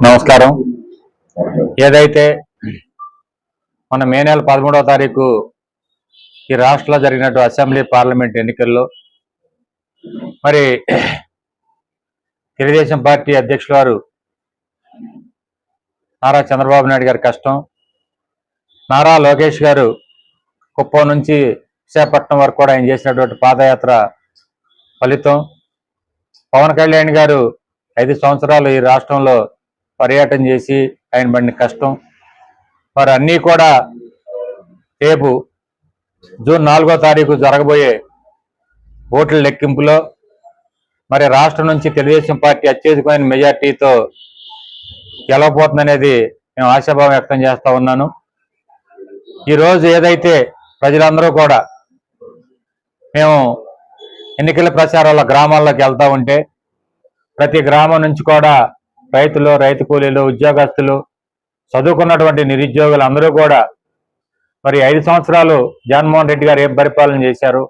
నమస్కారం. ఏదైతే మన మే నెల పదమూడవ తారీఖు ఈ రాష్ట్రంలో జరిగినట్టు అసెంబ్లీ పార్లమెంట్ ఎన్నికల్లో మరి తెలుగుదేశం పార్టీ అధ్యక్షుల వారు నారా చంద్రబాబు నాయుడు గారి కష్టం నారా లోకేష్ గారు కుప్పం నుంచి విశాఖపట్నం వరకు కూడా ఆయన చేసినటువంటి పాదయాత్ర ఫలితం. పవన్ కళ్యాణ్ గారు ఐదు సంవత్సరాలు ఈ రాష్ట్రంలో పర్యటన చేసి ఆయన పడిన కష్టం. వారు అన్నీ కూడా రేపు జూన్ నాలుగో తారీఖు జరగబోయే ఓట్ల లెక్కింపులో మరి రాష్ట్రం నుంచి తెలుగుదేశం పార్టీ అత్యధికమైన మెజార్టీతో గెలవబోతుందనేది మేము ఆశాభావం వ్యక్తం చేస్తూ ఉన్నాను. ఈరోజు ఏదైతే ప్రజలందరూ కూడా మేము ఎన్నికల ప్రచారాల గ్రామాల్లోకి వెళ్తూ ఉంటే ప్రతి గ్రామం నుంచి కూడా రైతులు రైతు కూలీలు ఉద్యోగస్తులు చదువుకున్నటువంటి నిరుద్యోగులు అందరూ కూడా మరి ఐదు సంవత్సరాలు జగన్మోహన్ రెడ్డి గారు ఏం పరిపాలన చేశారు?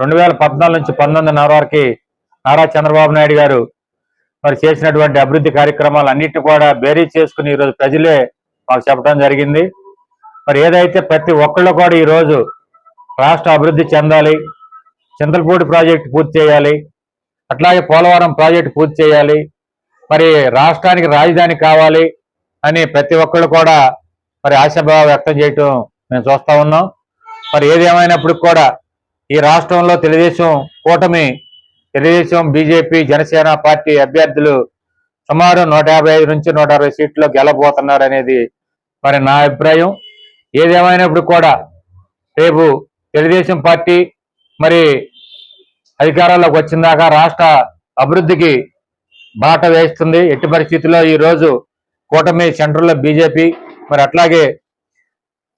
రెండు వేల పద్నాలుగు నుంచి పంతొమ్మిదిన్నర వరకు నారా చంద్రబాబు నాయుడు గారు మరి చేసినటువంటి అభివృద్ధి కార్యక్రమాలు అన్నిటి కూడా బేరీ చేసుకుని ఈరోజు ప్రజలే మాకు చెప్పడం జరిగింది. మరి ఏదైతే ప్రతి ఒక్కళ్ళు కూడా ఈరోజు రాష్ట్ర అభివృద్ధి చెందాలి చింతలపూడి ప్రాజెక్టు పూర్తి చేయాలి అట్లాగే పోలవరం ప్రాజెక్టు పూర్తి చేయాలి మరి రాష్ట్రానికి రాజధాని కావాలి అని ప్రతి ఒక్కళ్ళు కూడా మరి ఆశాభావం వ్యక్తం చేయటం మేము చూస్తా ఉన్నాం. మరి ఏది కూడా ఈ రాష్ట్రంలో తెలుగుదేశం కూటమి తెలుగుదేశం బీజేపీ జనసేన పార్టీ అభ్యర్థులు సుమారు నూట యాభై ఐదు నుంచి నూట అరవై సీట్లు గెలబోతున్నారు అనేది మరి నా అభిప్రాయం. ఏదేమైనప్పుడు కూడా రేపు తెలుగుదేశం పార్టీ మరి అధికారంలోకి వచ్చిందాక రాష్ట్ర అభివృద్ధికి బాట వేస్తుంది. ఎట్టి పరిస్థితుల్లో ఈ రోజు కూటమి సెంట్రల్లో బీజేపీ మరి అట్లాగే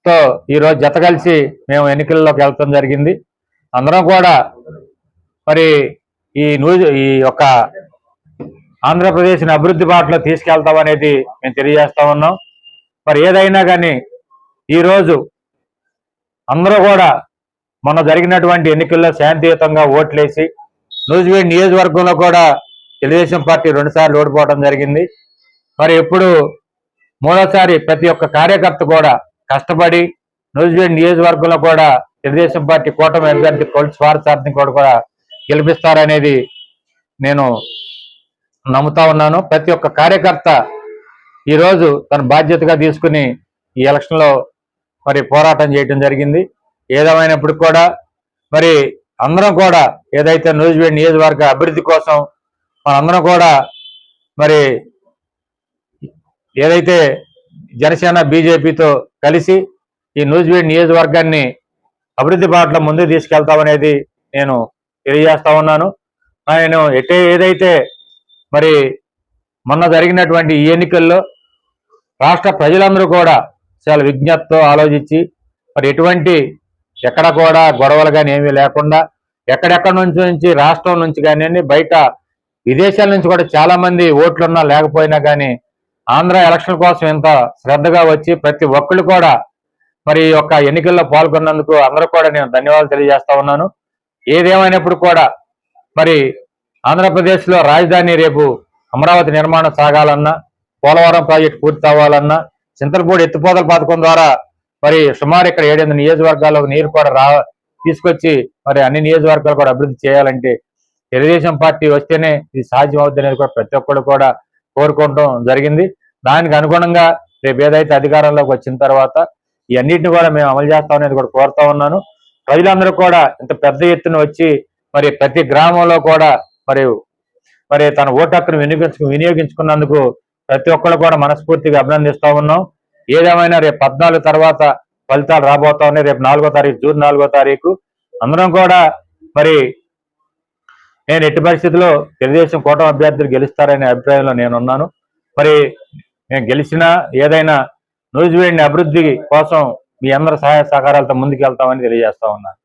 తో ఈరోజు జత కలిసి మేము ఎన్నికల్లోకి వెళ్ళటం జరిగింది. అందరం కూడా మరి ఈ న్యూస్ ఈ యొక్క ఆంధ్రప్రదేశ్ని అభివృద్ధి బాటలో తీసుకెళ్తాం అనేది మేము తెలియజేస్తా ఉన్నాం. మరి ఏదైనా కానీ ఈరోజు అందరూ కూడా మొన్న జరిగినటువంటి ఎన్నికల్లో శాంతియుతంగా ఓట్లేసి నూజివీడ్ నియోజకవర్గంలో కూడా తెలుగుదేశం పార్టీ రెండుసార్లు ఓడిపోవడం జరిగింది. మరి ఇప్పుడు మూడోసారి ప్రతి ఒక్క కార్యకర్త కూడా కష్టపడి నూజివీడ్ నియోజకవర్గంలో కూడా తెలుగుదేశం పార్టీ కూటమి అభ్యర్థి కొల్స్ స్వార్థార్థిని కూడా కూడా గెలిపిస్తారనేది నేను నమ్ముతా ఉన్నాను. ప్రతి ఒక్క కార్యకర్త ఈరోజు తన బాధ్యతగా తీసుకుని ఈ ఎలక్షన్లో మరి పోరాటం చేయడం జరిగింది. ఏదేమైనప్పుడు కూడా మరి అందరం కూడా ఏదైతే నూజివీడ్ నియోజకవర్గ అభివృద్ధి కోసం మనందరం కూడా మరి ఏదైతే జనసేన బీజేపీతో కలిసి ఈ నూజివీడ్ నియోజకవర్గాన్ని అభివృద్ధి బాటలో ముందుకు తీసుకెళ్తామనేది నేను తెలియజేస్తా ఉన్నాను. నేను ఎటే ఏదైతే మరి మొన్న జరిగినటువంటి ఈ ఎన్నికల్లో రాష్ట్ర ప్రజలందరూ కూడా చాలా విజ్ఞప్తితో ఆలోచించి మరి ఎటువంటి ఎక్కడ కూడా గొడవలు కానీ ఏమీ లేకుండా ఎక్కడెక్కడి నుంచి నుంచి రాష్ట్రం నుంచి కానివ్వండి బయట విదేశాల నుంచి కూడా చాలా మంది ఓట్లున్నా లేకపోయినా కానీ ఆంధ్ర ఎలక్షన్ కోసం ఇంత శ్రద్ధగా వచ్చి ప్రతి ఒక్కళ్ళు కూడా మరి యొక్క ఎన్నికల్లో పాల్గొన్నందుకు అందరూ కూడా నేను ధన్యవాదాలు తెలియజేస్తా ఉన్నాను. ఏదేమైనప్పుడు కూడా మరి ఆంధ్రప్రదేశ్లో రాజధాని రేపు అమరావతి నిర్మాణం సాగాలన్నా పోలవరం ప్రాజెక్టు పూర్తి అవ్వాలన్నా చింతలపూడి ఎత్తిపోతల పథకం ద్వారా మరి సుమారు ఇక్కడ ఏడెనిమిది నియోజకవర్గాలకు నీరు కూడా రా తీసుకొచ్చి మరి అన్ని నియోజకవర్గాలు కూడా అభివృద్ధి చేయాలంటే తెలుగుదేశం పార్టీ వస్తేనే ఇది సాధ్యం అవుతుంది అనేది కూడా ప్రతి ఒక్కరు కూడా కోరుకోవడం జరిగింది. దానికి అనుగుణంగా రేపు ఏదైతే అధికారంలోకి వచ్చిన తర్వాత ఈ అన్నింటిని కూడా మేము అమలు చేస్తాం అనేది కూడా కోరుతా ఉన్నాను. ప్రజలందరూ కూడా ఇంత పెద్ద ఎత్తున వచ్చి మరి ప్రతి గ్రామంలో కూడా మరి మరి తన ఓటు హక్కును వినియోగించు వినియోగించుకున్నందుకు ప్రతి ఒక్కరు కూడా మనస్ఫూర్తిగా అభినందిస్తూ ఉన్నాం. ఏదేమైనా రేపు పద్నాలుగు తర్వాత ఫలితాలు రాబోతా ఉన్నాయి. రేపు నాలుగో తారీఖు జూన్ నాలుగో తారీఖు. అందరం కూడా మరి నేను ఎట్టి పరిస్థితుల్లో తెలుగుదేశం కూటమి అభ్యర్థులు గెలుస్తారనే అభిప్రాయంలో నేను ఉన్నాను మరి నేను గెలిచినా ఏదైనా నూజివేడిని అభివృద్ధి కోసం మీ అందరి సహాయ సహకారాలతో ముందుకు వెళ్తామని తెలియజేస్తా ఉన్నాను